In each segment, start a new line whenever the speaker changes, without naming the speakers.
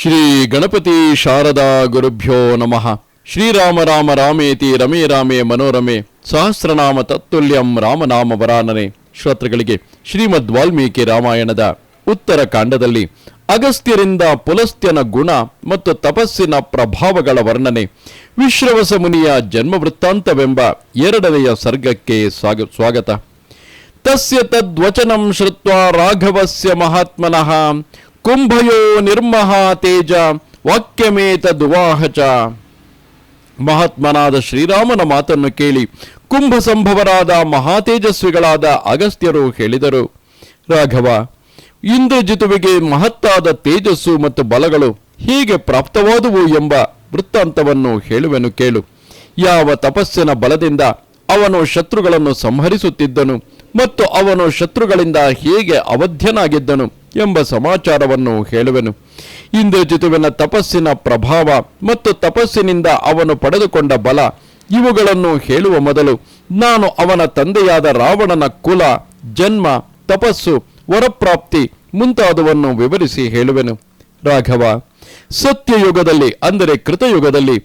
ಶ್ರೀ ಗಣಪತಿ ಶಾರದಾ ಗುರುಭ್ಯೋ ನಮಃ. ಶ್ರೀರಾಮ ರಾಮ ರಾಮೇತಿ ರಮೇ ರಾಮೇ ಮನೋರಮೆ. ಸಹಸ್ರನಾಮ ತತ್ತುಲ್ಯಂ ರಾಮನಾಮ ವರಾನನೆ. ಶ್ರೋತೃಗಳಿಗೆ ಶ್ರೀಮದ್ ವಾಲ್ಮೀಕಿ ರಾಮಾಯಣದ ಉತ್ತರ ಕಾಂಡದಲ್ಲಿ ಅಗಸ್ತ್ಯರಿಂದ ಪುಲಸ್ತ್ಯನ ಗುಣ ಮತ್ತು ತಪಸ್ಸಿನ ಪ್ರಭಾವಗಳ ವರ್ಣನೆ. ವಿಶ್ರವಸ ಮುನಿಯ ಜನ್ಮ ವೃತ್ತಾಂತವೆಂಬ ಎರಡನೆಯ ಸರ್ಗಕ್ಕೆ ಸ್ವಾಗ- ಸ್ವಾಗತ. ತಸ್ಯ ತದ್ವಚನಂ ಶ್ರುತ್ವ ರಾಘವಸ್ಯ ಮಹಾತ್ಮನಃ. ಕುಂಭಯೋ ನಿರ್ಮಹ ತೇಜ ವಾಕ್ಯಮೇತ ದುವಾಹಚ ಮಹಾತ್ಮನಾದ ಶ್ರೀರಾಮನ ಮಾತನ್ನು ಕೇಳಿ ಕುಂಭ ಸಂಭವರಾದ ಮಹಾತೇಜಸ್ವಿಗಳಾದ ಅಗಸ್ತ್ಯರು ಹೇಳಿದರು, ರಾಘವ, ಇಂದ್ರಜಿತುವಿಗೆ ಮಹತ್ತಾದ ತೇಜಸ್ಸು ಮತ್ತು ಬಲಗಳು ಹೀಗೆ ಪ್ರಾಪ್ತವಾದುವು ಎಂಬ ವೃತ್ತಾಂತವನ್ನು ಹೇಳುವೆನು ಕೇಳು. ಯಾವ ತಪಸ್ಸಿನ ಬಲದಿಂದ ಅವನು ಶತ್ರುಗಳನ್ನು ಸಂಹರಿಸುತ್ತಿದ್ದನು ಮತ್ತು ಅವನು ಶತ್ರುಗಳಿಂದ ಹೇಗೆ ಅವಧ್ಯನಾಗಿದ್ದನು ಎಂಬ ಸಮಾಚಾರವನ್ನು ಹೇಳುವೆನು. ಇಂದ್ರಜಿತುವಿನ ತಪಸ್ಸಿನ ಪ್ರಭಾವ ಮತ್ತು ತಪಸ್ಸಿನಿಂದ ಅವನು ಪಡೆದುಕೊಂಡ ಬಲ, ಇವುಗಳನ್ನು ಹೇಳುವ ಮೊದಲು ನಾನು ಅವನ ತಂದೆಯಾದ ರಾವಣನ ಕುಲ, ಜನ್ಮ, ತಪಸ್ಸು, ವರಪ್ರಾಪ್ತಿ ಮುಂತಾದವನ್ನು ವಿವರಿಸಿ ಹೇಳುವೆನು. ರಾಘವ, ಸತ್ಯಯುಗದಲ್ಲಿ ಅಂದರೆ ಕೃತಯುಗದಲ್ಲಿ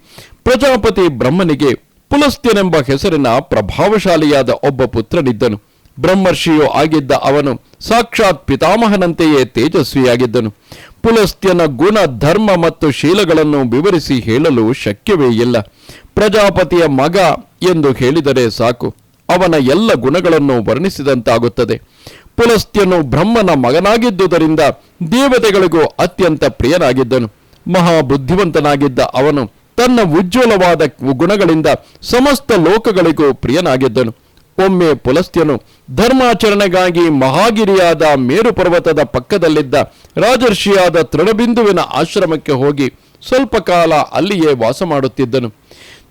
ಪ್ರಜಾಪತಿ ಬ್ರಹ್ಮನಿಗೆ ಪುಲಸ್ತ್ಯನೆಂಬ ಹೆಸರಿನ ಪ್ರಭಾವಶಾಲಿಯಾದ ಒಬ್ಬ ಪುತ್ರನಿದ್ದನು. ಬ್ರಹ್ಮರ್ಷಿಯು ಆಗಿದ್ದ ಅವನು ಸಾಕ್ಷಾತ್ ಪಿತಾಮಹನಂತೆಯೇ ತೇಜಸ್ವಿಯಾಗಿದ್ದನು. ಪುಲಸ್ತ್ಯನ ಗುಣ, ಧರ್ಮ ಮತ್ತು ಶೀಲಗಳನ್ನು ವಿವರಿಸಿ ಹೇಳಲು ಶಕ್ಯವೇ ಇಲ್ಲ. ಪ್ರಜಾಪತಿಯ ಮಗ ಎಂದು ಹೇಳಿದರೆ ಸಾಕು. ಅವನ ಎಲ್ಲ ಗುಣಗಳನ್ನು ವರ್ಣಿಸಿದಂತಾಗುತ್ತದೆ. ಪುಲಸ್ತ್ಯನು ಬ್ರಹ್ಮನ ಮಗನಾಗಿದ್ದುದರಿಂದ ದೇವತೆಗಳಿಗೂ ಅತ್ಯಂತ ಪ್ರಿಯನಾಗಿದ್ದನು. ಮಹಾಬುದ್ಧಿವಂತನಾಗಿದ್ದ ಅವನು ತನ್ನ ಉಜ್ವಲವಾದ ಗುಣಗಳಿಂದ ಸಮಸ್ತ ಲೋಕಗಳಿಗೂ ಪ್ರಿಯನಾಗಿದ್ದನು. ಒಮ್ಮೆ ಪುಲಸ್ತ್ಯನು ಧರ್ಮಾಚರಣೆಗಾಗಿ ಮಹಾಗಿರಿಯಾದ ಮೇರು ಪರ್ವತದ ಪಕ್ಕದಲ್ಲಿದ್ದ ರಾಜರ್ಷಿಯಾದ ತೃಣಬಿಂದುವಿನ ಆಶ್ರಮಕ್ಕೆ ಹೋಗಿ ಸ್ವಲ್ಪ ಕಾಲ ಅಲ್ಲಿಯೇ ವಾಸ ಮಾಡುತ್ತಿದ್ದನು.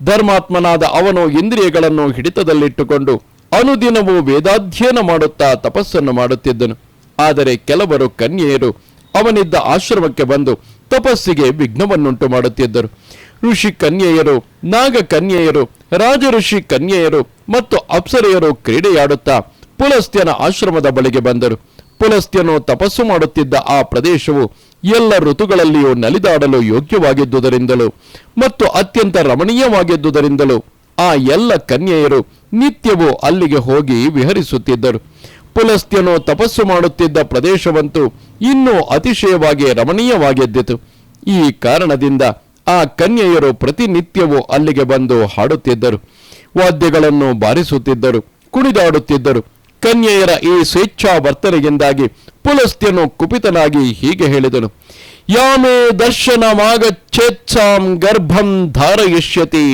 ಧರ್ಮಾತ್ಮನಾದ ಅವನು ಇಂದ್ರಿಯಗಳನ್ನು ಹಿಡಿತದಲ್ಲಿಟ್ಟುಕೊಂಡು ಅನುದಿನವೂ ವೇದಾಧ್ಯಯನ ಮಾಡುತ್ತಾ ತಪಸ್ಸನ್ನು ಮಾಡುತ್ತಿದ್ದನು. ಆದರೆ ಕೆಲವರು ಕನ್ಯೆಯರು ಅವನಿದ್ದ ಆಶ್ರಮಕ್ಕೆ ಬಂದು ತಪಸ್ಸಿಗೆ ವಿಘ್ನವನ್ನುಂಟು ಮಾಡುತ್ತಿದ್ದರು. ಋಷಿ ಕನ್ಯೆಯರು, ನಾಗ ಕನ್ಯೆಯರು ರಾಜ ಋಷಿ ಕನ್ಯೆಯರು ಮತ್ತು ಅಪ್ಸರೆಯರು ಕ್ರೀಡೆಯಾಡುತ್ತಾ ಪುಲಸ್ತ್ಯನ ಆಶ್ರಮದ ಬಳಿಗೆ ಬಂದರು. ಪುಲಸ್ತ್ಯನು ತಪಸ್ಸು ಮಾಡುತ್ತಿದ್ದ ಆ ಪ್ರದೇಶವು ಎಲ್ಲ ಋತುಗಳಲ್ಲಿಯೂ ನಲಿದಾಡಲು ಯೋಗ್ಯವಾಗಿದ್ದುದರಿಂದಲೂ ಮತ್ತು ಅತ್ಯಂತ ರಮಣೀಯವಾಗಿದ್ದುದರಿಂದಲೂ ಆ ಎಲ್ಲ ಕನ್ಯೆಯರು ನಿತ್ಯವೂ ಅಲ್ಲಿಗೆ ಹೋಗಿ ವಿಹರಿಸುತ್ತಿದ್ದರು. ಪುಲಸ್ತ್ಯನು ತಪಸ್ಸು ಮಾಡುತ್ತಿದ್ದ ಪ್ರದೇಶವಂತೂ ಇನ್ನೂ ಅತಿಶಯವಾಗಿ ರಮಣೀಯವಾಗಿದ್ದಿತು. ಈ ಕಾರಣದಿಂದ ಆ ಕನ್ಯೆಯರು ಪ್ರತಿನಿತ್ಯವೂ ಅಲ್ಲಿಗೆ ಬಂದು ಹಾಡುತ್ತಿದ್ದರು. ವಾದ್ಯಗಳನ್ನು ಬಾರಿಸುತ್ತಿದ್ದರು, ಕುಣಿದಾಡುತ್ತಿದ್ದರು. ಕನ್ಯೆಯರ ಈ ಸ್ವೇಚ್ಛಾ ವರ್ತನೆಯಿಂದಾಗಿ ಪುಲಸ್ತ್ಯನು ಕುಪಿತನಾಗಿ ಹೀಗೆ ಹೇಳಿದನು. ಯಾಮೇ ದರ್ಶನಮಾಗಚ್ಛೇತ್ಸಾಂ ಗರ್ಭಂ ಧಾರಯಿಷ್ಯತಿ.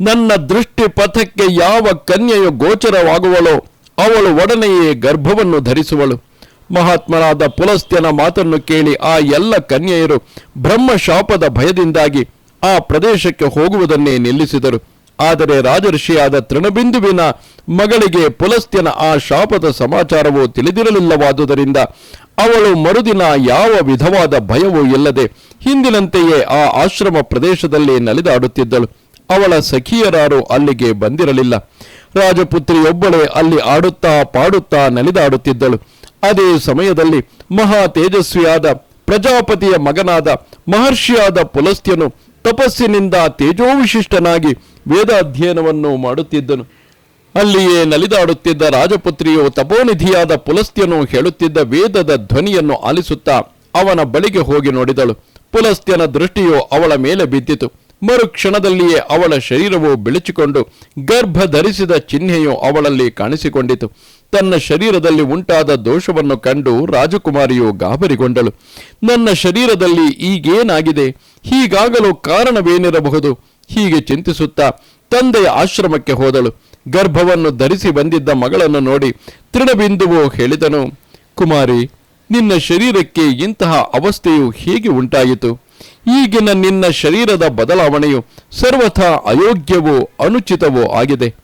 ನನ್ನ ದೃಷ್ಟಿ ಪಥಕ್ಕೆ ಯಾವ ಕನ್ಯೆಯು ಗೋಚರವಾಗುವಳೋ ಅವಳು ಒಡನೆಯೇ ಗರ್ಭವನ್ನು ಧರಿಸುವಳು. ಮಹಾತ್ಮನಾದ ಪುಲಸ್ತ್ಯನ ಮಾತನ್ನು ಕೇಳಿ ಆ ಎಲ್ಲ ಕನ್ಯೆಯರು ಬ್ರಹ್ಮಶಾಪದ ಭಯದಿಂದಾಗಿ ಆ ಪ್ರದೇಶಕ್ಕೆ ಹೋಗುವುದನ್ನೇ ನಿಲ್ಲಿಸಿದರು. ಆದರೆ ರಾಜಋಷಿಯಾದ ತೃಣಬಿಂದುವಿನ ಮಗಳಿಗೆ ಪುಲಸ್ತ್ಯನ ಆ ಶಾಪದ ಸಮಾಚಾರವು ತಿಳಿದಿರಲಿಲ್ಲವಾದುದರಿಂದ ಅವಳು ಮರುದಿನ ಯಾವ ವಿಧವಾದ ಭಯವೂ ಇಲ್ಲದೆ ಹಿಂದಿನಂತೆಯೇ ಆ ಆಶ್ರಮ ಪ್ರದೇಶದಲ್ಲಿ ನಲಿದಾಡುತ್ತಿದ್ದಳು. ಅವಳ ಸಖಿಯರಾರು ಅಲ್ಲಿಗೆ ಬಂದಿರಲಿಲ್ಲ. ರಾಜಪುತ್ರಿಯೊಬ್ಬಳೇ ಅಲ್ಲಿ ಆಡುತ್ತಾ ಪಾಡುತ್ತಾ ನಲಿದಾಡುತ್ತಿದ್ದಳು. ಅದೇ ಸಮಯದಲ್ಲಿ ಮಹಾ ತೇಜಸ್ವಿಯಾದ ಪ್ರಜಾಪತಿಯ ಮಗನಾದ ಮಹರ್ಷಿಯಾದ ಪುಲಸ್ತ್ಯನು ತಪಸ್ಸಿನಿಂದ ತೇಜೋವಿಶಿಷ್ಟನಾಗಿ ವೇದಾಧ್ಯಯನವನ್ನು ಮಾಡುತ್ತಿದ್ದನು. ಅಲ್ಲಿಯೇ ನಲಿದಾಡುತ್ತಿದ್ದ ರಾಜಪುತ್ರಿಯು ತಪೋನಿಧಿಯಾದ ಪುಲಸ್ತ್ಯನು ಹೇಳುತ್ತಿದ್ದ ವೇದದ ಧ್ವನಿಯನ್ನು ಆಲಿಸುತ್ತಾ ಅವನ ಬಳಿಗೆ ಹೋಗಿ ನೋಡಿದಳು. ಪುಲಸ್ತ್ಯನ ದೃಷ್ಟಿಯು ಅವಳ ಮೇಲೆ ಬಿದ್ದಿತು. ಮರುಕ್ಷಣದಲ್ಲಿಯೇ ಅವಳ ಶರೀರವು ಬೆಳಚಿಕೊಂಡು ಗರ್ಭ ಧರಿಸಿದ ಚಿಹ್ನೆಯು ಅವಳಲ್ಲಿ ಕಾಣಿಸಿಕೊಂಡಿತು. ತನ್ನ ಶರೀರದಲ್ಲಿ ಉಂಟಾದ ದೋಷವನ್ನು ಕಂಡು ರಾಜಕುಮಾರಿಯು ಗಾಬರಿಗೊಂಡಳು. ನನ್ನ ಶರೀರದಲ್ಲಿ ಈಗೇನಾಗಿದೆ? ಹೀಗಾಗಲು ಕಾರಣವೇನಿರಬಹುದು? ಹೀಗೆ ಚಿಂತಿಸುತ್ತಾ ತಂದೆಯ ಆಶ್ರಮಕ್ಕೆ ಹೋದಳು. ಗರ್ಭವನ್ನು ಧರಿಸಿ ಬಂದಿದ್ದ ಮಗಳನ್ನು ನೋಡಿ ತೃಣಬಿಂದುವು ಹೇಳಿದನು, ಕುಮಾರಿ, ನಿನ್ನ ಶರೀರಕ್ಕೆ ಇಂತಹ ಅವಸ್ಥೆಯು ಹೇಗೆ ಉಂಟಾಯಿತು? ಈಗಿನ ನಿನ್ನ ಶರೀರದ ಬದಲಾವಣೆಯು ಸರ್ವಥಾ ಅಯೋಗ್ಯವೋ ಅನುಚಿತವೋ ಆಗಿದೆ.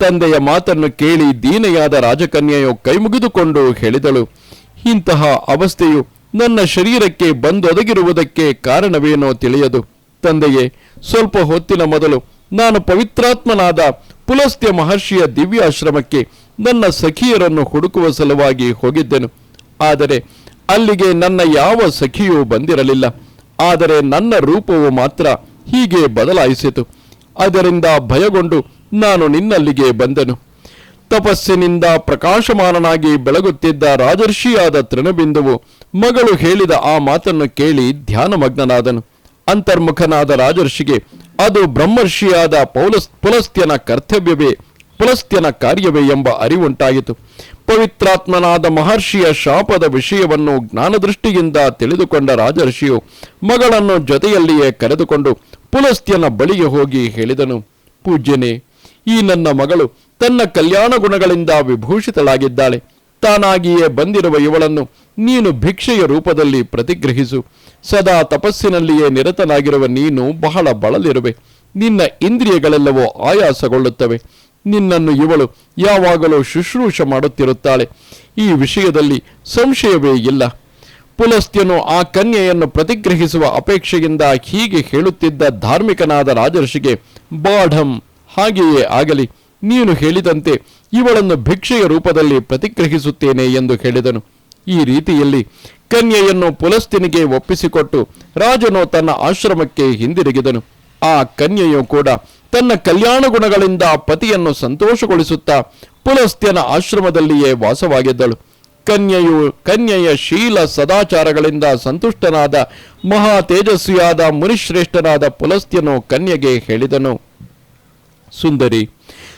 ತಂದೆಯ ಮಾತನ್ನು ಕೇಳಿ ದೀನೆಯಾದ ರಾಜಕನ್ಯೆಯು ಕೈಮುಗಿದುಕೊಂಡು ಹೇಳಿದಳು, ಇಂತಹ ಅವಸ್ಥೆಯು ನನ್ನ ಶರೀರಕ್ಕೆ ಬಂದೊದಗಿರುವುದಕ್ಕೆ ಕಾರಣವೇನೋ ತಿಳಿಯದು. ತಂದೆಯೇ, ಸ್ವಲ್ಪ ಹೊತ್ತಿನ ಮೊದಲು ನಾನು ಪವಿತ್ರಾತ್ಮನಾದ ಪುಲಸ್ತ್ಯ ಮಹರ್ಷಿಯ ದಿವ್ಯಾಶ್ರಮಕ್ಕೆ ನನ್ನ ಸಖಿಯರನ್ನು ಹುಡುಕುವ ಸಲುವಾಗಿ ಹೋಗಿದ್ದೆನು. ಆದರೆ ಅಲ್ಲಿಗೆ ನನ್ನ ಯಾವ ಸಖಿಯೂ ಬಂದಿರಲಿಲ್ಲ. ಆದರೆ ನನ್ನ ರೂಪವು ಮಾತ್ರ ಹೀಗೆ ಬದಲಾಯಿಸಿತು. ಅದರಿಂದ ಭಯಗೊಂಡು ನಾನು ನಿನ್ನಲ್ಲಿಗೆ ಬಂದನು. ತಪಸ್ಸಿನಿಂದ ಪ್ರಕಾಶಮಾನನಾಗಿ ಬೆಳಗುತ್ತಿದ್ದ ರಾಜರ್ಷಿಯಾದ ತೃಣಬಿಂದುವು ಮಗಳು ಹೇಳಿದ ಆ ಮಾತನ್ನು ಕೇಳಿ ಧ್ಯಾನಮಗ್ನನಾದನು. ಅಂತರ್ಮುಖನಾದ ರಾಜರ್ಷಿಗೆ, ಅದು ಬ್ರಹ್ಮರ್ಷಿಯಾದ ಪೌಲಸ್ ಪುಲಸ್ತ್ಯನ ಕರ್ತವ್ಯವೇ, ಪುಲಸ್ತ್ಯನ ಕಾರ್ಯವೇ ಎಂಬ ಅರಿವುಂಟಾಯಿತು. ಪವಿತ್ರಾತ್ಮನಾದ ಮಹರ್ಷಿಯ ಶಾಪದ ವಿಷಯವನ್ನು ಜ್ಞಾನದೃಷ್ಟಿಯಿಂದ ತಿಳಿದುಕೊಂಡ ರಾಜರ್ಷಿಯು ಮಗಳನ್ನು ಜೊತೆಯಲ್ಲಿಯೇ ಕರೆದುಕೊಂಡು ಪುಲಸ್ತ್ಯನ ಬಳಿಗೆ ಹೋಗಿ ಹೇಳಿದನು. ಪೂಜ್ಯನೇ ಈ ನನ್ನ ಮಗಳು ತನ್ನ ಕಲ್ಯಾಣ ಗುಣಗಳಿಂದ ವಿಭೂಷಿತಳಾಗಿದ್ದಾಳೆ. ತಾನಾಗಿಯೇ ಬಂದಿರುವ ಇವಳನ್ನು ನೀನು ಭಿಕ್ಷೆಯ ರೂಪದಲ್ಲಿ ಪ್ರತಿಗ್ರಹಿಸು. ಸದಾ ತಪಸ್ಸಿನಲ್ಲಿಯೇ ನಿರತನಾಗಿರುವ ನೀನು ಬಹಳ ಬಳಲಿರುವೆ. ನಿನ್ನ ಇಂದ್ರಿಯಗಳೆಲ್ಲವೂ ಆಯಾಸಗೊಳ್ಳುತ್ತವೆ. ನಿನ್ನನ್ನು ಇವಳು ಯಾವಾಗಲೂ ಶುಶ್ರೂಷ ಮಾಡುತ್ತಿರುತ್ತಾಳೆ. ಈ ವಿಷಯದಲ್ಲಿ ಸಂಶಯವೇ ಇಲ್ಲ. ಪುಲಸ್ತ್ಯನು ಆ ಕನ್ಯೆಯನ್ನು ಪ್ರತಿಗ್ರಹಿಸುವ ಅಪೇಕ್ಷೆಯಿಂದ ಹೀಗೆ ಹೇಳುತ್ತಿದ್ದ ಧಾರ್ಮಿಕನಾದ ರಾಜರ್ಷಿಗೆ ಬಾಢಂ ಹಾಗೆಯೇ ಆಗಲಿ, ನೀನು ಹೇಳಿದಂತೆ ಇವಳನ್ನು ಭಿಕ್ಷೆಯ ರೂಪದಲ್ಲಿ ಪ್ರತಿಗ್ರಹಿಸುತ್ತೇನೆ ಎಂದು ಹೇಳಿದನು. ಈ ರೀತಿಯಲ್ಲಿ ಕನ್ಯೆಯನ್ನು ಪುಲಸ್ತಿನಿಗೆ ಒಪ್ಪಿಸಿಕೊಟ್ಟು ರಾಜನು ತನ್ನ ಆಶ್ರಮಕ್ಕೆ ಹಿಂದಿರುಗಿದನು. ಆ ಕನ್ಯೆಯು ಕೂಡ ತನ್ನ ಕಲ್ಯಾಣ ಗುಣಗಳಿಂದ ಪತಿಯನ್ನು ಸಂತೋಷಗೊಳಿಸುತ್ತಾ ಪುಲಸ್ತ್ಯನ ಆಶ್ರಮದಲ್ಲಿಯೇ ವಾಸವಾಗಿದ್ದಳು. ಕನ್ಯೆಯು ಕನ್ಯೆಯ ಶೀಲ ಸದಾಚಾರಗಳಿಂದ ಸಂತುಷ್ಟನಾದ ಮಹಾ ತೇಜಸ್ವಿಯಾದ ಮುನಿಶ್ರೇಷ್ಠನಾದ ಪುಲಸ್ತ್ಯನು ಕನ್ಯೆಗೆ ಹೇಳಿದನು. ಸುಂದರಿ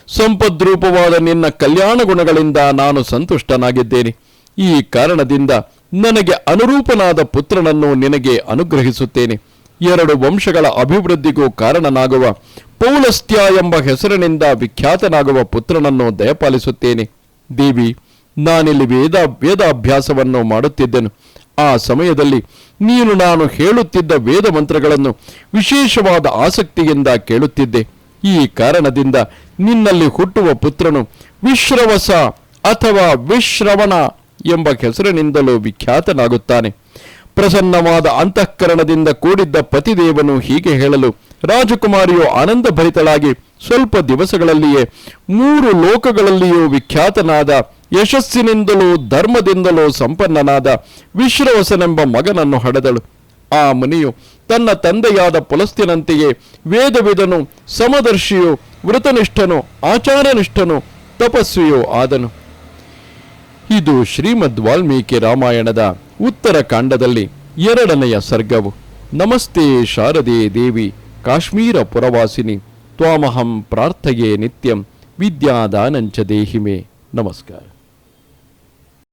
ಸಂಪದ್ರೂಪವಾದ ನಿನ್ನ ಕಲ್ಯಾಣ ಗುಣಗಳಿಂದ ನಾನು ಸಂತುಷ್ಟನಾಗಿದ್ದೇನೆ. ಈ ಕಾರಣದಿಂದ ನನಗೆ ಅನುರೂಪನಾದ ಪುತ್ರನನ್ನು ನಿನಗೆ ಅನುಗ್ರಹಿಸುತ್ತೇನೆ. ಎರಡು ವಂಶಗಳ ಅಭಿವೃದ್ಧಿಗೂ ಕಾರಣನಾಗುವ ಪೌಲಸ್ತ್ಯ ಎಂಬ ಹೆಸರಿನಿಂದ ವಿಖ್ಯಾತನಾಗುವ ಪುತ್ರನನ್ನು ದಯಪಾಲಿಸುತ್ತೇನೆ. ದೇವಿ, ನಾನಿಲ್ಲಿ ವೇದ, ವೇದಾಭ್ಯಾಸವನ್ನು ಮಾಡುತ್ತಿದ್ದೆನು. ಆ ಸಮಯದಲ್ಲಿ ನೀನು ನಾನು ಹೇಳುತ್ತಿದ್ದ ವೇದ ಮಂತ್ರಗಳನ್ನು ವಿಶೇಷವಾದ ಆಸಕ್ತಿಯಿಂದ ಕೇಳುತ್ತಿದ್ದೆ. ಈ ಕಾರಣದಿಂದ ನಿನ್ನಲ್ಲಿ ಹುಟ್ಟುವ ಪುತ್ರನು ವಿಶ್ರವಸ ಅಥವಾ ವಿಶ್ರವಣ ಎಂಬ ಹೆಸರಿನಿಂದಲೂ ವಿಖ್ಯಾತನಾಗುತ್ತಾನೆ. ಪ್ರಸನ್ನವಾದ ಅಂತಃಕರಣದಿಂದ ಕೂಡಿದ್ದ ಪತಿದೇವನು ಹೀಗೆ ಹೇಳಲು, ರಾಜಕುಮಾರಿಯು ಆನಂದಭರಿತಳಾಗಿ ಸ್ವಲ್ಪ ದಿವಸಗಳಲ್ಲಿಯೇ ಮೂರು ಲೋಕಗಳಲ್ಲಿಯೂ ವಿಖ್ಯಾತನಾದ, ಯಶಸ್ಸಿನಿಂದಲೂ ಧರ್ಮದಿಂದಲೂ ಸಂಪನ್ನನಾದ ವಿಶ್ರವಸನೆಂಬ ಮಗನನ್ನು ಹಡೆದಳು. ಆ ಮುನಿಯು ತನ್ನ ತಂದೆಯಾದ ಪುಲಸ್ತ್ಯನಂತೆಯೇ ವೇದವಿದನು, ಸಮದರ್ಶಿಯು, ವೃತನಿಷ್ಠನು ಆಚಾರನಿಷ್ಠನು ತಪಸ್ವಿಯೂ ಆದನು. ಇದು ಶ್ರೀಮದ್ ವಾಲ್ಮೀಕಿ ರಾಮಾಯಣದ ಉತ್ತರ ಕಾಂಡದಲ್ಲಿ ಎರಡನೆಯ ಸರ್ಗವು. ನಮಸ್ತೆ ಶಾರದೆ ದೇವಿ, ಕಾಶ್ಮೀರ ಪುರವಾಸಿನಿ, ತ್ವಾಮಹಂ ಪ್ರಾರ್ಥಯೇ ನಿತ್ಯಂ, ವಿದ್ಯಾದಾನಂಚ ದೇಹಿಮೆ. ನಮಸ್ಕಾರ.